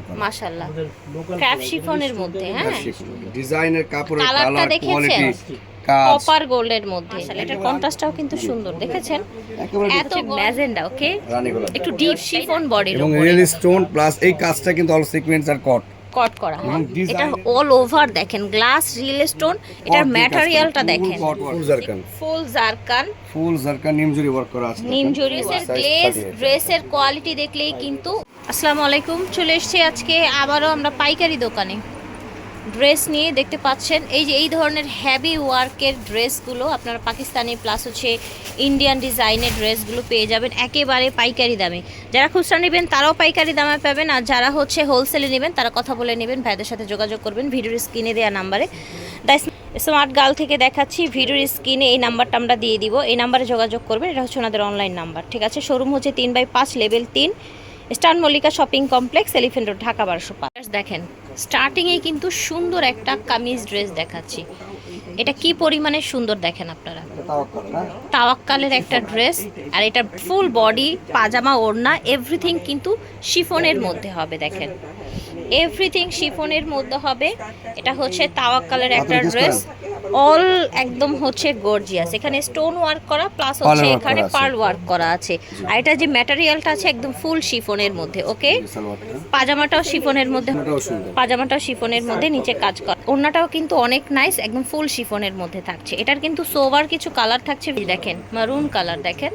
আপনারা মাশাআল্লাহ। ক্র্যাপ শিফনের মধ্যে হ্যাঁ? ডিজাইনের কাপড়ের কালার কোয়ালিটি কপার গোল্ডের মধ্যে। মাশাআল্লাহ কন্ট্রাস্টটাও কিন্তু সুন্দর দেখেছেন? একেবারে এত ম্যাজেন্ডা ওকে? একটু ডিপ শিফন বডির এবং উপরে। রিয়েল স্টোন প্লাস এই কাজটা কিন্তু অল সিকোয়েন্স আর কট কট করা এবং হ্যাঁ। এটা অল ওভার দেখেন গ্লাস রিয়েল স্টোন এটার ম্যাটেরিয়ালটা দেখেন। Full zircon full zircon full zircon নিমজুরি work করা আছে। নিম জরিসের গ্লেজ ড্রেসের কোয়ালিটি দেখলেই কিন্তু আসসালামু আলাইকুম, চলে এসেছি আজকে আবারও আমরা পাইকারি দোকানে। ড্রেস নিয়ে দেখতে পাচ্ছেন, এই যে এই ধরনের হ্যাভি ওয়ার্কের ড্রেসগুলো আপনারা পাকিস্তানি প্লাস হচ্ছে ইন্ডিয়ান ডিজাইনের ড্রেসগুলো পেয়ে যাবেন একেবারে পাইকারি দামে। যারা খুচরা নেবেন তারাও পাইকারি দামে পাবেন, আর যারা হচ্ছে হোলসেলে নেবেন তারা কথা বলে নেবেন, ভাইদের সাথে যোগাযোগ করবেন ভিডিওর স্ক্রিনে দেওয়া নাম্বারে স্মার্ট গার্ল থেকে দেখাচ্ছি, ভিডিওর স্ক্রিনে এই নাম্বারটা আমরা দিয়ে দিব, এই নাম্বারে যোগাযোগ করবেন, এটা হচ্ছে ওনাদের অনলাইন নাম্বার ঠিক আছে? শোরুম হচ্ছে তিন বাই পাঁচ লেভেল তিন। Star Mallika shopping complex elephant road Dhaka বারোশো পাঁচ। দেখেন স্টার্টিংয়ে কিন্তু সুন্দর একটা কামিজ ড্রেস দেখাচ্ছি। এটা কি পরিমাণে সুন্দর দেখেন আপনারা? তাওয়াক্কালের একটা ড্রেস আর এটা ফুল বডি পাজামা ওড়না এভরিথিং কিন্তু শিফনের মধ্যে হবে দেখেন। এভরিথিং শিফনের মধ্যে হবে। এটা হচ্ছে তাওয়াক্কালের একটা ড্রেস। অল একদম হচ্ছে গর্জিয়াস এখানে স্টোন ওয়ার্ক করা প্লাস হচ্ছে এখানে। পার্ল ওয়ার্ক করা আছে। আর এটা যে ম্যাটেরিয়ালটা আছে একদম ফুল শিফনের মধ্যে ওকে পাজামাটাও শিফনের মধ্যে পাজামাটাও শিফনের মধ্যে নিচে কাজ করা। ওড়নাটাও কিন্তু অনেক নাইস একদম ফুল শিফনের মধ্যে থাকছে। এটার কিন্তু সোভার কিছু কালার থাকছে দেখেন মারুন কালার দেখেন।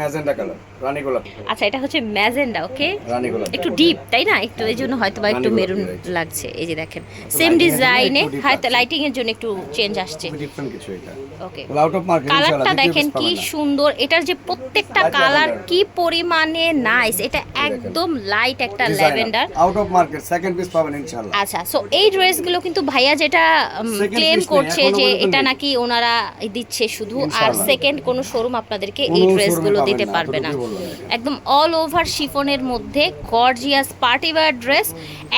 ম্যাজেন্ডা কালার রানী গোলাপ। আচ্ছা এটা হচ্ছে ম্যাজেন্ডা ওকে? রানী গোলাপ। একটু ডিপ তাই না? একটু এই জন্য হয়তো বা একটু মেরুন লাগছে এই যে দেখেন। সেম ডিজাইনে হয়তো লাইটিং এর জন্য একটু চেঞ্জ আসছে। ডিফারেন্ট কিছু এটা। ওকে আউট অফ মার্কেট কালারটা দেখেন কি সুন্দর। এটার যে প্রত্যেকটা কালার কি পরিমাণে নাইস এটা একদম লাইট একটা lavender out of market second piece পাবেন ইনশাআল্লাহ আচ্ছা সো এই ড্রেসগুলো কিন্তু ভাইয়া যেটা ক্লেম করছে যে এটা নাকি ওনারা দিচ্ছে শুধু আর সেকেন্ড কোনো শোরুম আপনাদেরকে এই ড্রেসগুলো দিতে পারবে না। একদম অল ওভার শিফনের মধ্যে গর্জিয়াস পার্টি ওয়্যার ড্রেস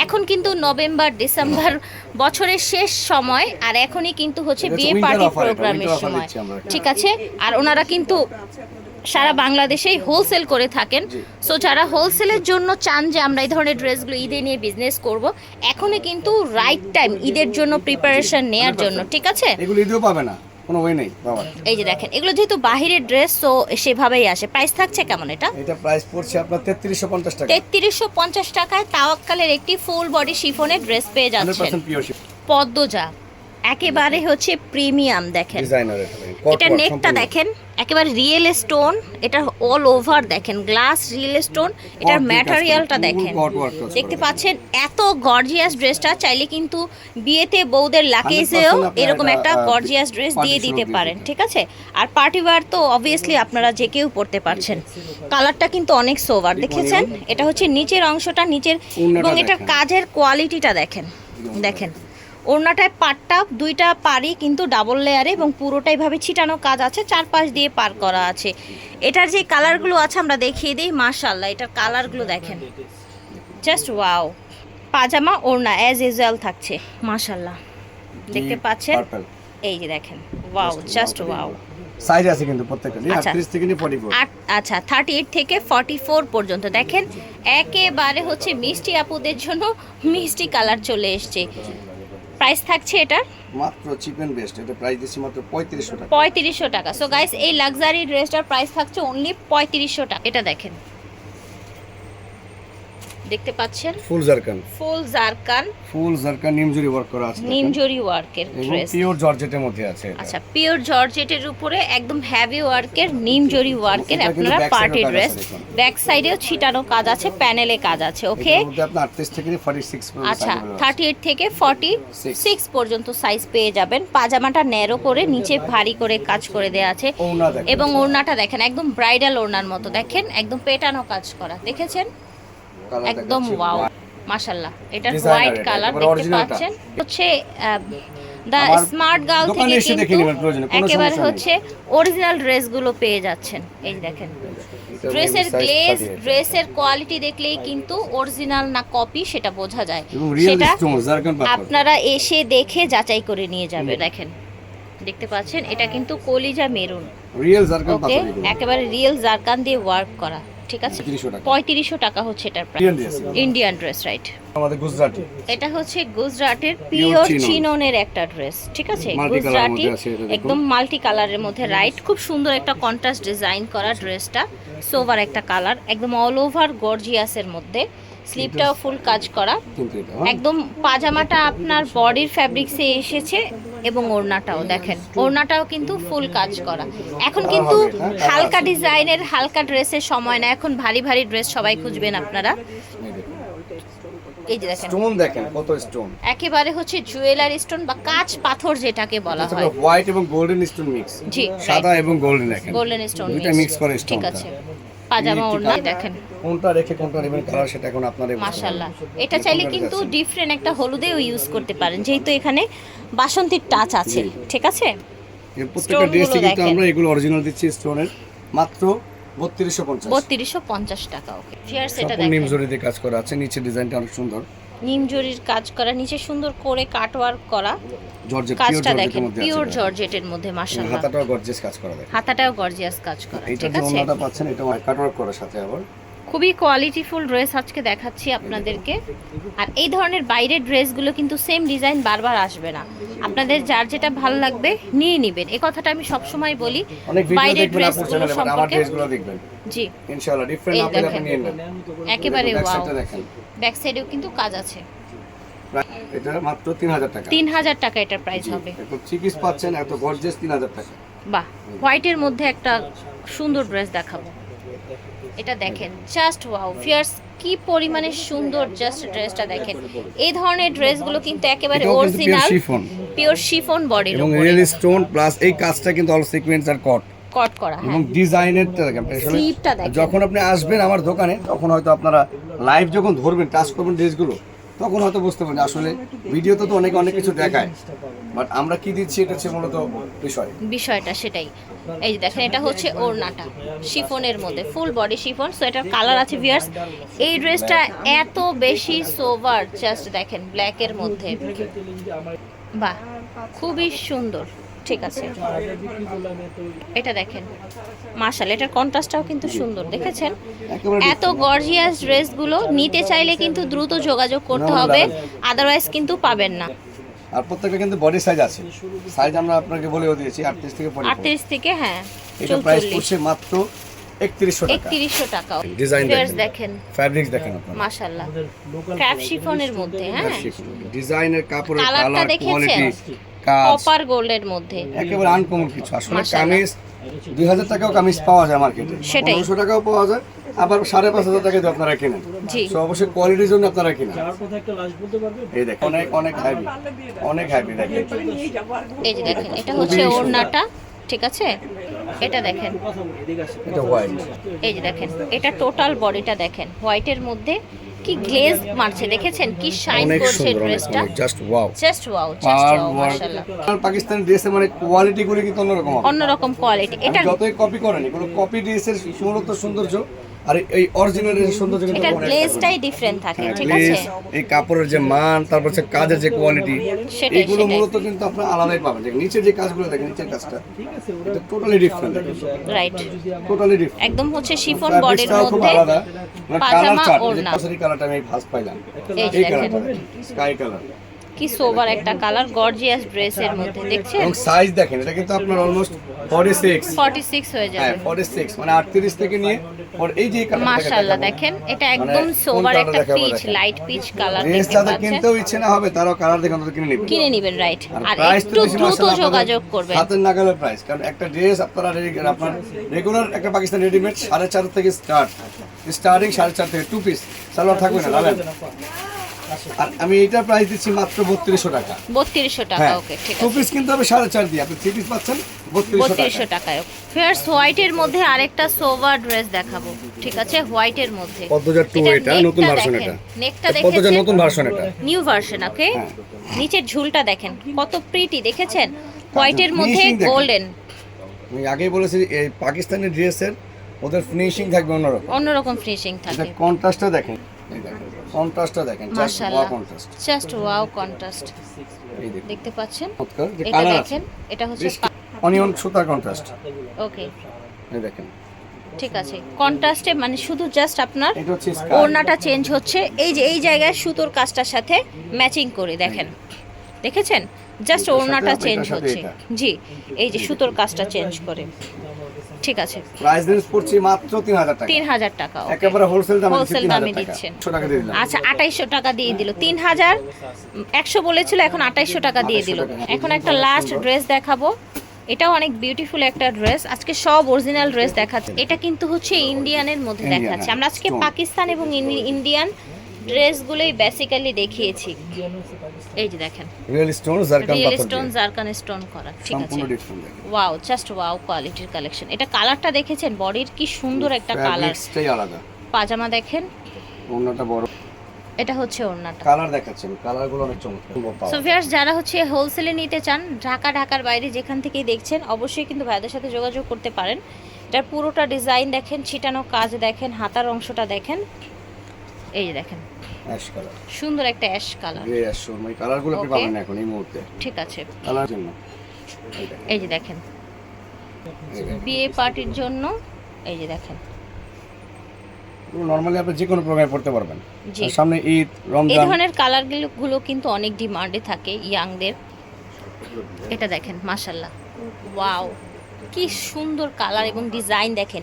এখন কিন্তু নভেম্বর ডিসেম্বর বছরের শেষ সময় আর এখনই কিন্তু হচ্ছে বিয়ে পার্টি প্রোগ্রামের সময়। ঠিক আছে? আর ওনারা কিন্তু সারা বাংলাদেশেই হোলসেল করে থাকেন। সো যারা হোলসেলের জন্য চান যে আমরা এই ধরনের ড্রেসগুলো ঈদে নিয়ে বিজনেস করব এখনই কিন্তু রাইট টাইম ঈদের জন্য প্রিপারেশন নেয়ার জন্য। ঠিক আছে? এগুলো ইদিও পাবে না। কোনো ওয়ে নেই বাবা। এই যে দেখেন এগুলো যেহেতু বাহিরের ড্রেস তো সেভাবেই আসে। প্রাইস থাকছে কেমন এটা? এটা প্রাইস পড়ছে আপনার তেত্রিশশো পঞ্চাশ টাকা। তেত্রিশশো পঞ্চাশ টাকায় তাওয়াক্কালের একটি ফুল বডি শিফনের ড্রেস পেয়ে যাচ্ছেন। পদ্মজা। একেবারে হচ্ছে প্রিমিয়াম দেখেন। এটা নেকটা দেখেন একেবারে রিয়েল স্টোন এটা অল ওভার দেখেন গ্লাস রিয়েল স্টোন এটার ম্যাটেরিয়ালটা দেখেন। দেখতে পাচ্ছেন এত গর্জিয়াস ড্রেসটা চাইলে কিন্তু বিয়েতে বউদের লাকেজেও 100% এরকম একটা গর্জিয়াস ড্রেস দিয়ে দিতে পারেন ঠিক আছে? আর পার্টি ওয়্যার তো অবভিয়াসলি আপনারা যে কেউ পড়তে পারছেন। কালারটা কিন্তু অনেক সোভার দেখেছেন? এটা হচ্ছে নিচের অংশটা নিচের এবং এটার কাজের কোয়ালিটিটা দেখেন দেখেন। ওড়নাটায় পাটটা দুইটা পারি কিন্তু ডাবল লেয়ারে এবং পুরোটাই ভাবে ছিটানো কাজ আছে চারপাশ দিয়ে পার করা আছে। এটার যে কালারগুলো আছে আমরা দেখিয়ে দিই মাশাল্লাহ এটার কালারগুলো দেখেন। জাস্ট ওয়াও পাজামা ওড়না অ্যাজ ইউজুয়াল থাকছে মাশাল্লাহ দেখতে পাচ্ছেন? এই যে দেখেন ওয়াও জাস্ট ওয়াও সাইজ আছে কিন্তু প্রত্যেকটা আচ্ছা। 38 থেকে 44 আট আচ্ছা থার্টি এইট থেকে ফর্টি ফোর পর্যন্ত। দেখেন একেবারে হচ্ছে মিষ্টি আপুদের জন্য মিষ্টি কালার চলে এসছে। প্রাইস থাকছে এটার? মাত্র চিপ এন্ড বেস্ট এটা প্রাইস দিচ্ছি মাত্র 3500 টাকা। পঁয়ত্রিশশো টাকা। সো গাইস এই লাক্সারি ড্রেসটার প্রাইস থাকছে অনলি পঁয়ত্রিশশো টাকা। এটা দেখেন। দেখতে পাচ্ছেন? Full zircon. Full zircon. Full zircon নিমজুরি work করা আছে। নিমজরি ওয়ার্কের ড্রেস পিওর জর্জেটের মধ্যে আছে আচ্ছা পিওর জর্জেটের উপরে একদম হ্যাভি ওয়ার্কের নিমজরি ওয়ার্কের আপনারা পার্টি ড্রেস। ব্যাক সাইডেও ছিটানো কাজ আছে প্যানেলে কাজ আছে ওকে এটার মধ্যে 38 থেকে 46 পর্যন্ত আচ্ছা। থার্টি এইট থেকে ফর্টি সিক্স পর্যন্ত সাইজ পেয়ে যাবেন। পাজামাটা ন্যারো করে নিচে ভারী। করে কাজ করে দেওয়া আছে। এবং ওড়নাটা দেখেন একদম ব্রাইডাল ওড়নার মতো দেখেন একদম পেটানো কাজ করা। দেখেছেন? একদম ওয়াও মাশাল্লাহ Designer হোয়াইট কালার দেখতে পাচ্ছেন। হচ্ছে দা স্মার্ট গার্ল থেকে কিন্তু একেবারে হচ্ছে অরিজিনাল ড্রেসগুলো পেয়ে যাচ্ছেন। এই দেখেন। ড্রেসের গ্লেজ ড্রেসের কোয়ালিটি দেখলেই কিন্তু অরিজিনাল না কপি সেটা বোঝা যায়। সেটা আপনারা এসে দেখে যাচাই করে নিয়ে যাবে দেখেন। দেখতে পাচ্ছেন এটা কিন্তু কলিজা মেরুন। রিয়েল জারকান একেবারে রিয়েল জারকান দিয়ে ওয়ার্ক করা। ঠিক আছে? 3500 টাকা। পঁয়ত্রিশশো টাকা হচ্ছে এটার প্রাইস ইন্ডিয়ান ড্রেস রাইট আমাদের গুজরাটি। এটা হচ্ছে গুজরাটের পিওর চিনন। চিননের একটা ড্রেস ঠিক আছে? গুজরাটি। একদম মাল্টি কালারের মধ্যে রাইট খুব সুন্দর একটা কন্ট্রাস্ট ডিজাইন করা ড্রেসটা সোভার একটা কালার একদম অল ওভার গর্জিয়াসের মধ্যে। স্লিপটাও ফুল কাজ করা। হ্যাঁ? একদম পাজামাটা আপনার বডির ফ্যাব্রিক্সে এসেছে। এবং ওড়নাটাও দেখেন। ওড়নাটাও কিন্তু ফুল কাজ করা। এখন কিন্তু হ্যাঁ, হালকা ডিজাইনের হালকা ড্রেসের সময় না। এখন ভারী ভারী ড্রেস সবাই খুঁজবেন আপনারা। এই যে দেখেন। স্টোন দেখেন কত স্টোন। একেবারে হচ্ছে জুয়েলারি স্টোন বা কাঁচ পাথর যেটাকে বলা হয়। হোয়াইট এবং গোল্ডেন স্টোন মিক্স জি। সাদা এবং গোল্ডেন দেখেন। গোল্ডেন স্টোন দুইটা মিক্স করে ঠিক আছে। পাজামা ওড়না দেখেন। কোনটা রেখে কোনটা নেবেন? কালার সেটা এখন আপনার মাশাআল্লাহ। এটা চাইলে কিন্তু ডিফারেন্ট একটা হলুদেও ইউজ করতে পারেন যেহেতু এখানে বাসন্তীর টাচ আছে। ঠিক আছে? প্রত্যেকটা ড্রেসে কিন্তু আমরা এগুলো অরিজিনাল দিচ্ছি স্টোনের মাত্র বত্রিশশো পঞ্চাশ। বত্রিশশো পঞ্চাশ টাকা ওকে ফিয়ার সেটা দেখেন। জরিতে কাজ করা আছে নিচে ডিজাইনটা অনেক সুন্দর। নিম জরির কাজ করা নিচে সুন্দর করে কাটওয়ার্ক করা। জর্জেট কাজটা দেখেন পিওর জর্জেটের মধ্যে মাশাআল্লাহ। হাতাটাও গর্জিয়াস কাজ করা দেখেন। হাতাটাও গর্জিয়াস কাজ করা ঠিক যে আছে? ওনাটা পাচ্ছেন এটা কাটওয়ার্ক করার সাথে আবার। খুবই কোয়ালিটিফুল ড্রেস আজকে দেখাচ্ছি আপনাদেরকে। আর এই ধরনের বাইরের ড্রেসগুলো কিন্তু সেম ডিজাইন বারবার আসবে না। আপনাদের যার যেটা ভালো লাগবে নিয়ে নেবেন। এই কথাটা আমি সবসময় বলি বাইরের ড্রেসগুলো সম্পর্কে। জি। ইনশাআল্লাহ ডিফারেন্ট আপনি নিয়ে নেন। একেবারে ওয়াও ব্যাক সাইডেও কিন্তু কাজ আছে। এটা মাত্র 3000 টাকা। তিন হাজার টাকা এটার প্রাইস হবে। এত পিস পাচ্ছেন এত গর্জিয়াস 3000 টাকা। বাহ হোয়াইটের মধ্যে একটা সুন্দর ড্রেস দেখাবো। এটা দেখেন জাস্ট ওয়াও ফিয়ার্স কি পরিমাণে সুন্দর জাস্ট ড্রেসটা দেখেন। এই ধরনের ড্রেসগুলো কিন্তু একেবারে অরিজিনাল পিওর শিফন বডি এবং রিয়েল স্টোন প্লাস এই কাজটা কিন্তু অল সিকোয়েন্স আর কট কট করা এবং হ্যাঁ। ডিজাইনের স্লিপটা দেখেন। যখন আপনি আসবেন আমার দোকানে তখন হয়তো আপনারা লাইভ যখন ধরবেন টাচ করবেন ড্রেসগুলো তখন হয়তো বুঝতে পারবেন। আসলে ভিডিওতে তো অনেক অনেক কিছু দেখায়। বাট আমরা কি দিচ্ছি এটা হচ্ছে মূলত বিষয়। বিষয়টা সেটাই। এই যে দেখেন এটা হচ্ছে ওড়নাটা শিফনের মধ্যে ফুল বডি শিফন সো এটার কালার আছে ভিয়ার্স এই ড্রেসটা এত বেশি সোভার জাস্ট দেখেন ব্ল্যাকের মধ্যে। বাহ খুবই সুন্দর ঠিক আছে। এটা দেখেন মার্শাল এটার কন্ট্রাস্টটাও কিন্তু সুন্দর দেখেছেন? এত গর্জিয়াস ড্রেসগুলো নিতে চাইলে কিন্তু দ্রুত যোগাযোগ করতে হবে আদারওয়াইজ কিন্তু পাবেন না। আর প্রত্যেকটা কিন্তু বডি সাইজ আছে। সাইজ আমরা আপনাকে বলেও দিয়েছি আটত্রিশ থেকে আটত্রিশ থেকে হ্যাঁ এটা প্রাইস পড়ছে মাত্র একত্রিশশো টাকা। একত্রিশশো টাকা। Fairs দেখেন। ফ্যাব্রিক্স দেখেন আপনারা। মাশাল্লাহ ক্র্যাপ শিফনের মধ্যে হ্যাঁ। ডিজাইনের কাপড়ের কালার কোয়ালিটি কাজ। কপার গোল্ডের মধ্যে। একেবারে আনকমন কিছু। আসলে মাশাআল্লাহ। কামিজ দুই হাজার টাকাও কামিজ পাওয়া যায় মার্কেটে সেটাই। টাকাও পাওয়া যায়। আবার সাড়ে পাঁচ হাজার টাকা দিয়ে আপনারা কেনেন। জি। তো অবশ্যই কোয়ালিটির জন্য আপনারা কিনেন। এই দেখেন অনেক অনেক হ্যাভি অনেক হ্যাভি দেখেন। এই যে দেখেন এটা হচ্ছে ওড়নাটা ঠিক আছে? এটা দেখেন। এটা হোয়াইট এই যে দেখেন এটা টোটাল বডিটা দেখেন। হোয়াইটের মধ্যে কি গ্লেজ মারছে দেখেছেন? কি শাইন করছে ড্রেসটা just wow just wow just wow মাশাআল্লাহ। পাকিস্তানি ড্রেসের মানে কোয়ালিটি গুলো কিন্তু অন্যরকম অন্যরকম কোয়ালিটি এটা যতই কপি করেন কোনো কপি ড্রেসের মূলত সৌন্দর্য আর এই অরিজিনাল ড্রেসের সৌন্দর্য কিন্তু অনেক গ্লেজটাই ডিফারেন্ট থাকে হ্যাঁ, ঠিক আছে? এই কাপড়ের যে মান তারপর হচ্ছে কাজের যে কোয়ালিটি এগুলো মূলত কিন্তু আপনারা আলাদাই পাবেন। যে নিচে যে কাজগুলো দেখেন নিচের কাজটা এটা totally different right totally different একদম হচ্ছে শিফন বডির মধ্যে আলাদা। মানে পাজামা ওড়না। কালারটা আমি ফার্স্ট পাইলাম। এই কালারটা স্কাই কালার কি সোবার একটা কালার গর্জিয়াস ড্রেসের মধ্যে দেখছেন? এবং সাইজ দেখেন এটা কিন্তু আপনার অলমোস্ট 46 46 হয়ে হ্যাঁ যাবে 46 মানে 38 থেকে নিয়ে পর এই যে কালারটা মাশাআল্লাহ দেখেন এটা একদম মানে সোবার একটা peach light peach colour dress যাদের কিনতেও ইচ্ছে না হবে তারাও কালার দেখে অন্তত কিনে নেবেন কিনে নেবেন রাইট আর একটু দ্রুত যোগাযোগ করবেন। হাতের নাগালের প্রাইস কারণ একটা ড্রেস আপনারা আপনার রেগুলার একটা পাকিস্তান রেডিমেড সাড়ে চার থেকে স্টার্ট স্টার্টিং সাড়ে চার থেকে টু পিস সালোয়ার থাকবে না জানেন আর আমি এইটার প্রাইস দিচ্ছি মাত্র বত্রিশশো টাকা। বত্রিশশো টাকা হ্যাঁ ওকে ঠিক টু আছে। পিস কিনতে হবে সাড়ে চার দিয়ে। আপনি থ্রি পিস পাচ্ছেন বত্রিশশো বত্রিশশো টাকা টাকায় ফেয়ার্স হোয়াইটের মধ্যে আরেকটা সোভার ড্রেস দেখাবো ঠিক আছে? হোয়াইটের মধ্যে। পদ্মজা টু এটা নতুন ভার্সন এটা। নেকটা পদ্মজা দেখেছেন? নতুন ভার্সন এটা। নিউ ভার্সন ওকে হ্যাঁ। নিচের ঝুলটা দেখেন কত প্রিটি দেখেছেন? হোয়াইটের মধ্যে গোল্ডেন আমি আগেই বলেছি এই পাকিস্তানি ড্রেসের ওদের ফিনিশিং থাকবে অন্যরকম। অন্যরকম ফিনিশিং এটা থাকে কন্ট্রাস্টটা দেখেন। কন্ট্রাস্টটা দেখেন জাস্ট মাশাআল্লাহ। ওয়া কন্ট্রাস্ট জাস্ট ওয়াও কন্ট্রাস্ট দেখতে পাচ্ছেন? এটা দেখেন এটা হচ্ছে অনিয়ন সুতার কন্ট্রাস্ট ওকে এই দেখেন। ঠিক আছে। কন্ট্রাস্টে মানে শুধু জাস্ট আপনার। ওড়নাটা চেঞ্জ হচ্ছে। এই যে এই জায়গায় সুতোর কাজটার সাথে ম্যাচিং করে দেখেন। দেখেছেন? জাস্ট ওড়নাটা চেঞ্জ হচ্ছে। জি এই যে সুতোর কাজটা চেঞ্জ করে। ঠিক আছে। প্রাইস রেঞ্জ পড়ছে মাত্র তিন হাজার টাকা। তিন হাজার টাকা একেবারে হোলসেল দামে তিন দামে দিচ্ছেন। একশো টাকা দিয়ে দিলাম। আচ্ছা আঠাইশশো টাকা দিয়ে দিল। তিন হাজার একশো বলেছিল এখন আঠাইশশো টাকা দিয়ে দিল। এখন একটা লাস্ট ড্রেস দেখাবো। এটাও অনেক বিউটিফুল একটা ড্রেস আজকে সব অরিজিনাল ড্রেস দেখাচ্ছে। এটা কিন্তু হচ্ছে ইন্ডিয়ানের মধ্যে দেখাচ্ছে। হ্যাঁ, আমরা আজকে পাকিস্তান এবং ইন্ডিয়ান ড্রেসগুলোই বেসিক্যালি দেখিয়েছি। এই যে দেখেন। Real stone zircon real stone zircon stone করা ঠিক আছে? ওয়াও জাস্ট ওয়াও কোয়ালিটির কালেকশন এটা কালারটা দেখেছেন? বডির কি সুন্দর একটা কালার আলাদা। পাজামা দেখেন। অন্যটা বড়। এটা হচ্ছে ওড়নাটা। কালার দেখাচ্ছেন। কালারগুলো অনেক চমৎকার। সো ভিউয়ার্স যারা হচ্ছে হোলসেলে নিতে চান ঢাকা ঢাকার বাইরে যেখান থেকেই দেখছেন অবশ্যই কিন্তু ভাইদের সাথে যোগাযোগ করতে পারেন। এটার পুরোটা ডিজাইন দেখেন ছিটানো কাজ দেখেন হাতার অংশটা দেখেন। এই যে দেখেন। অ্যাশ কালার সুন্দর একটা অ্যাশ কালার গ্রে অ্যাশ এই কালারগুলো আপনি পাবেন না এখন এই মুহূর্তে। ঠিক আছে। কালার জন্য। এই যে দেখেন। বিয়ে পার্টির জন্য এই যে দেখেন। নর্মালি আপনি যে কোনো প্রোগ্রামে পড়তে পারবেন। সামনে ঈদ এই ধরনের কালারগুলো গুলো কিন্তু অনেক ডিমান্ডে থাকে ইয়াংদের এটা দেখেন মাশাল্লাহ ওয়াও কি সুন্দর কালার এবং ডিজাইন দেখেন।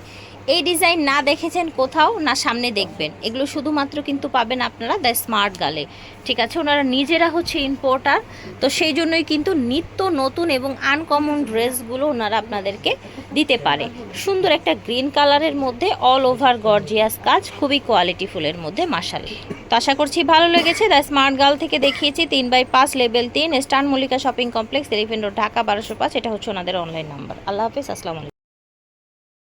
এই ডিজাইন না দেখেছেন কোথাও, না সামনে দেখবেন। এগুলো শুধুমাত্র কিন্তু পাবেন আপনারা দ্য স্মার্ট গালে। ঠিক আছে, ওনারা নিজেরা হচ্ছে ইম্পোর্টার তো সেই জন্যই কিন্তু নিত্য নতুন এবং আনকমন ড্রেসগুলো ওনারা আপনাদেরকে দিতে পারে। সুন্দর একটা গ্রিন কালারের মধ্যে অল ওভার গর্জিয়াস কাজ, খুবই কোয়ালিটি ফুলের মধ্যে মাসাল তো আশা করছি ভালো লেগেছে, দ্য স্মার্ট গার্ল থেকে দেখিয়েছি, তিন বাই পাঁচ লেভেল তিন, star Mallika shopping complex elephant Dhaka, বারোশো পাঁচ, এটা হচ্ছে ওনাদের অনলাইন নাম্বার আল্লাহ হাফিজ, আসসালামু আলাইকুম।